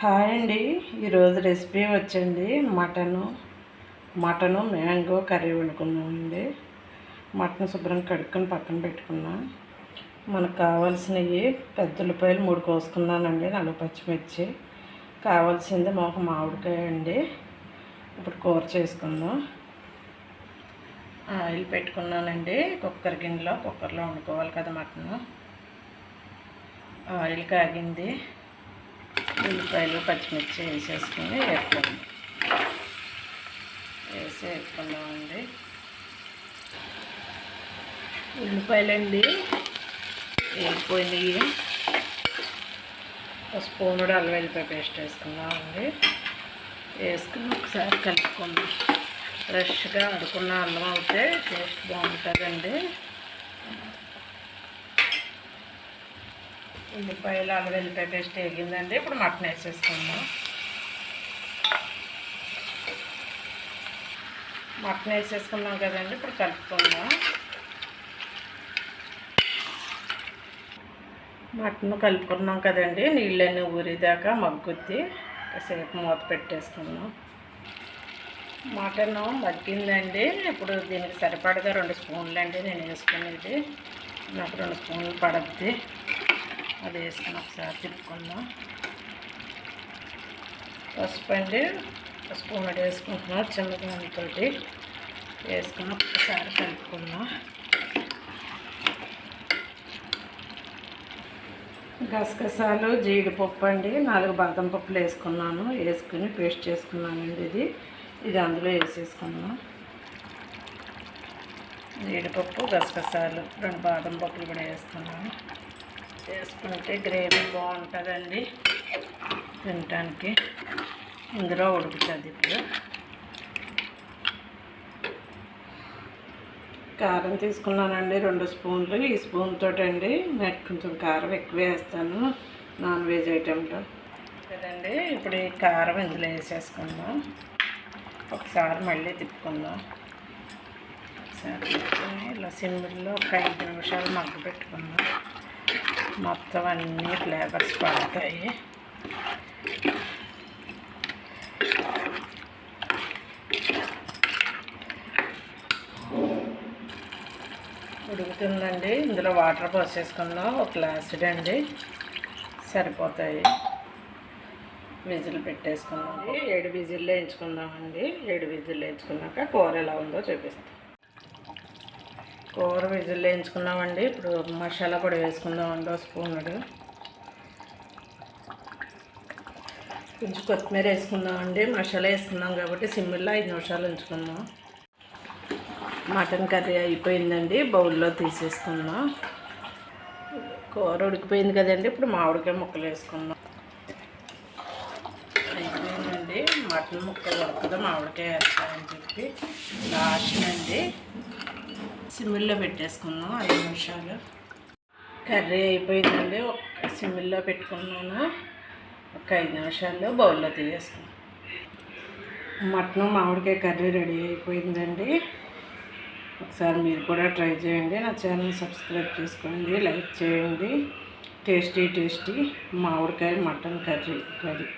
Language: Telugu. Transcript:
హాయ్ అండి. ఈరోజు రెసిపీ వచ్చండి. మటను మటను మ్యాంగో కర్రీ వండుకున్నామండి మటన్ శుభ్రం కడుక్కొని పక్కన పెట్టుకున్నా. మనకు కావాల్సినవి పెద్ద ఉల్లిపాయలు మూడు కోసుకున్నానండి. నాలుగు పచ్చిమిర్చి. కావాల్సింది మాకు మామిడికాయ అండి. ఇప్పుడు కూర చేసుకుందాం. ఆయిల్ పెట్టుకున్నానండి. కుక్కర్ గిన్నెలో కుక్కర్లో వండుకోవాలి కదా మటన్. ఆయిల్ కాగింది. ఉల్లిపాయలు పచ్చిమిర్చి వేసేసుకుని వేసుకోండి వేసి వేసుకుందామండి ఉల్లిపాయలండి వేగిపోయినాయి. ఒక స్పూన్ అల్లం వెల్లిపాయ పేస్ట్ వేసుకుందామండి. వేసుకుని ఒకసారి కలుపుకుందాం. ఫ్రెష్గా అడుకున్న అల్లం అయితే టేస్ట్ బాగుంటుందండి. ఉల్లిపాయలు అల్లం వెల్లిపాయ పేస్ట్ వేగిందండి. ఇప్పుడు మటన్ వేసేసుకుందాం. మటన్ వేసేసుకున్నాం కదండి. ఇప్పుడు కలుపుకుందాం. మటన్ కలుపుకున్నాం కదండి. నీళ్ళన్నీ ఊరిదాకా మగ్గుద్ది. కాసేపు మూత పెట్టేసుకున్నాం మటన్ మగ్గిందండి. ఇప్పుడు దీనికి సరిపడగా రెండు స్పూన్లు అండి నేను వేసుకునేది. నాకు రెండు స్పూన్లు పడద్ది. అది వేసుకొని ఒకసారి తిప్పుకుందాం. పసుపు అండి. స్పూన్ ఒకటి వేసుకుంటున్నాం చిన్నదానితోటి వేసుకొని ఒకసారి కలుపుకుందాం. గసగసాలు జీడిపప్పు అండి. నాలుగు బాదం పప్పులు వేసుకున్నాను. వేసుకుని పేస్ట్ చేసుకున్నానండి ఇది. ఇది అందులో వేసేసుకున్నాం జీడిపప్పు గసగసాలు రెండు బాదం పప్పులు కూడా వేసుకున్నాను. చేసుకుంటే గ్రేవీ బాగుంటుందండి తినటానికి. ఇందులో ఉడుకుతుంది ఇప్పుడు. కారం తీసుకున్నానండి రెండు స్పూన్లు. ఈ స్పూన్ తోటి అండి నాకు కొంచెం కారం ఎక్కువ వేస్తాను. నాన్ వెజ్ ఐటెంలో. కదండి ఇప్పుడు ఈ కారం ఇందులో వేసేసుకుందాం. ఒకసారి మళ్ళీ తిప్పుకుందాం. ఒకసారి ఇలా సిమ్మిల్లో ఒక ఐదు నిమిషాలు మగ్గ పెట్టుకుందాం. మొత్తం అన్ని ఫ్లేవర్స్ పడతాయి ఉడుకుతుందండి. ఇందులో వాటర్ పోసేసుకుందాం. ఒక గ్లాస్ అండి. సరిపోతాయి. విజిల్ పెట్టేసుకుందాం. ఏడు విజిల్ వేయించుకుందామండి. ఏడు విజిల్లు వేయించుకున్నాక కూర ఎలా ఉందో చూపిస్తాం. కూర విజిల్ వేయించుకున్నామండి. ఇప్పుడు మసాలా పొడి వేసుకుందామండి ఒక స్పూనుడు కొంచెం కొత్తిమీర వేసుకుందామండి. మసాలా వేసుకున్నాం కాబట్టి సిమ్మిల్లో ఐదు నిమిషాలు ఉంచుకుందాం. మటన్ కర్రీ అయిపోయిందండి. బౌల్లో తీసేసుకుందాం. కూర ఉడికిపోయింది కదండి. ఇప్పుడు మామిడికాయ ముక్కలు వేసుకుందాం. అయిపోయిందండి మటన్ ముక్కలు ఉడకదు మామిడికాయ వేస్తామని చెప్పి లాస్ట్ అండి సిమ్మిల్లో పెట్టేసుకుందాం ఐదు నిమిషాలు. కర్రీ అయిపోయిందండి ఒక సిమ్మిల్లో పెట్టుకున్నాను. ఒక ఐదు నిమిషాల్లో బౌల్లో తీసేసుకున్నాం మటన్ మామిడికాయ కర్రీ రెడీ అయిపోయిందండి. ఒకసారి మీరు కూడా ట్రై చేయండి. నా ఛానల్ సబ్స్క్రైబ్ చేసుకోండి లైక్ చేయండి. టేస్టీ టేస్టీ మామిడికాయ మటన్ కర్రీ రెడీ.